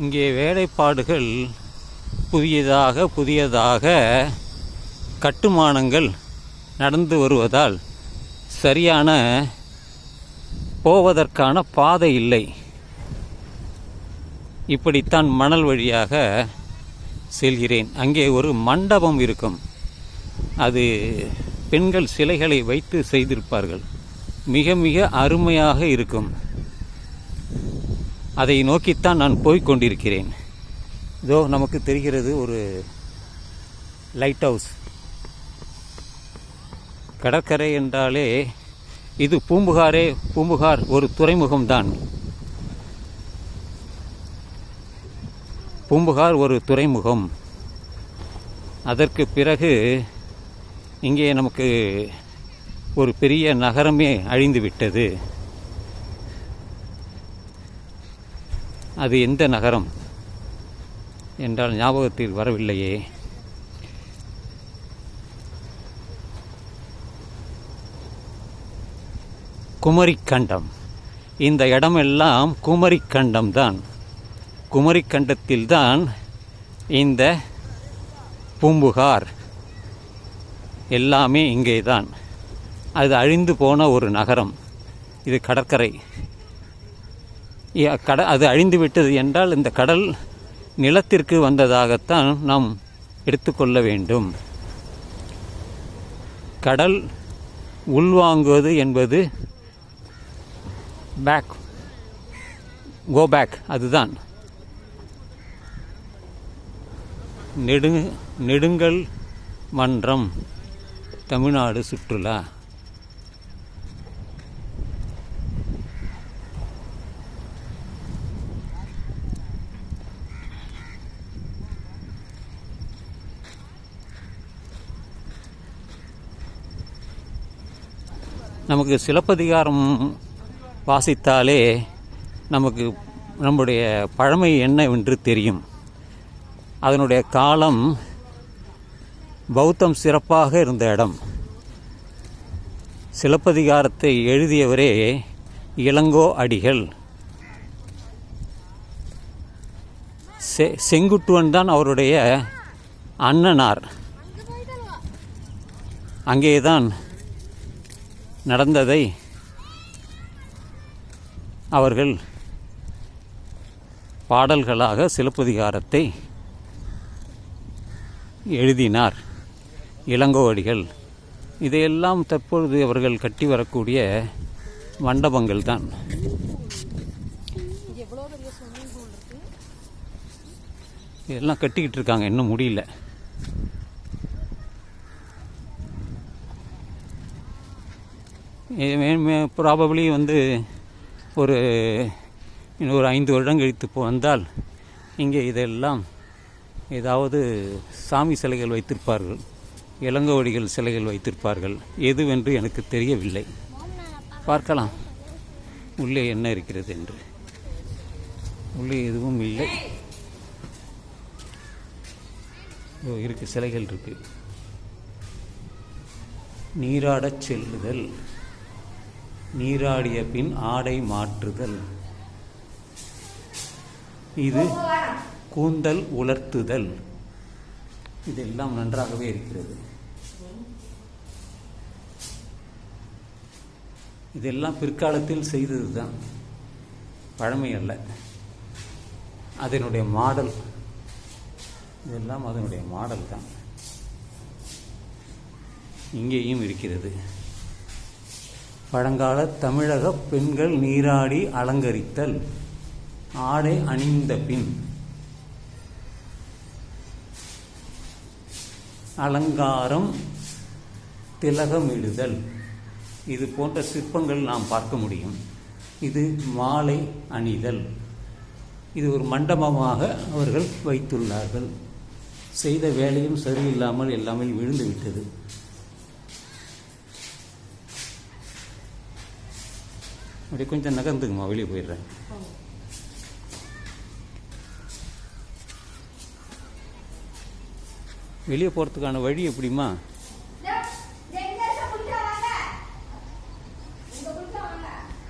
இங்கே வேலைப்பாடுகள் புதியதாக புதியதாக கட்டுமானங்கள் நடந்து வருவதால் சரியான போவதற்கான பாதை இல்லை. இப்படித்தான் மணல் வழியாக செல்கிறேன். அங்கே ஒரு மண்டபம் இருக்கும். அது பெண்கள் சிலைகளை வைத்து செய்திருப்பார்கள். மிக மிக அருமையாக இருக்கும். அதை நோக்கித்தான் நான் போய்க் கொண்டிருக்கிறேன். இதோ நமக்கு தெரிகிறது ஒரு லைட் ஹவுஸ் கடற்கரை என்றாலே இது பூம்புகாரே பூம்புகார் ஒரு துறைமுகம்தான். பூம்புகார் ஒரு துறைமுகம். அதற்கு பிறகு இங்கே நமக்கு ஒரு பெரிய நகரமே அழிந்து அது எந்த நகரம் என்றால் ஞாபகத்தில் வரவில்லையே. குமரிக்கண்டம். இந்த இடமெல்லாம் குமரிக்கண்டம் தான். குமரிக்கண்டத்தில் தான் இந்த பூம்புகார் எல்லாமே இங்கே தான் அது அழிந்து போன ஒரு நகரம். இது கடற்கரை. கட அது அழிந்து விட்டது என்றால் இந்த கடல் நிலத்திற்கு வந்ததாகத்தான் நாம் எடுத்துக்கொள்ள வேண்டும். கடல் உள்வாங்குவது என்பது பேக் கோ பேக் அதுதான். நெடு நெடுங்கல் மன்றம் தமிழ்நாடு சுற்றுலா. நமக்கு சிலப்பதிகாரம் வாசித்தாலே நமக்கு நம்முடைய பழமை என்னவென்று தெரியும். அதனுடைய காலம் பௌத்தம் சிறப்பாக இருந்த இடம். சிலப்பதிகாரத்தை எழுதியவரே இளங்கோ அடிகள். செ செங்குட்டுவன் தான் அவருடைய அண்ணனார். அங்கேதான் நடந்ததை அவர்கள் பாடல்களாக சிலப்பதிகாரத்தை எழுதினார். இளங்கோவடிகள். இதையெல்லாம் தற்பொழுது அவர்கள் கட்டி வரக்கூடிய மண்டபங்கள் தான். இதெல்லாம் கட்டிக்கிட்டு இருக்காங்க. இன்னும் முடியல. ப்ராபப்ளி வந்து ஒரு இன்னும் ஒரு ஐந்து வருடம் கழித்து வந்தால் இங்கே இதெல்லாம் ஏதாவது சாமி சிலைகள் வைத்திருப்பார்கள் இளங்கோடிகள் சிலைகள் வைத்திருப்பார்கள் எதுவென்று எனக்கு தெரியவில்லை. பார்க்கலாம். உள்ளே என்ன இருக்கிறது என்று. உள்ளே எதுவும் இல்லை. ஓ, இருக்கு சிலைகள் இருக்கு. நீராடச் செல்லுதல். நீராடிய பின் ஆடை மாற்றுதல். இது கூந்தல் உலர்த்துதல். இதெல்லாம் நன்றாகவே இருக்கிறது. இதெல்லாம் பிற்காலத்தில் செய்தது தான் பழமை அல்ல. அதனுடைய மாடல். இதெல்லாம் அதனுடைய மாடல் தான் இங்கேயும் இருக்கிறது. பழங்கால தமிழக பெண்கள் நீராடி அலங்கரித்தல். ஆடை அணிந்த பின். அலங்காரம் திலகமிடுதல். இது போன்ற சிற்பங்கள் நாம் பார்க்க முடியும். இது மாலை அணிதல். இது ஒரு மண்டபமாக அவர்கள் வைத்துள்ளார்கள். செய்த வேலையும் சரியில்லாமல் எல்லாமே விழுந்து அப்படியே அப்படி கொஞ்சம் நகர்ந்துக்குமா வெளியே போயிடுறேன். வெளியே போகிறதுக்கான வழி எப்படிமா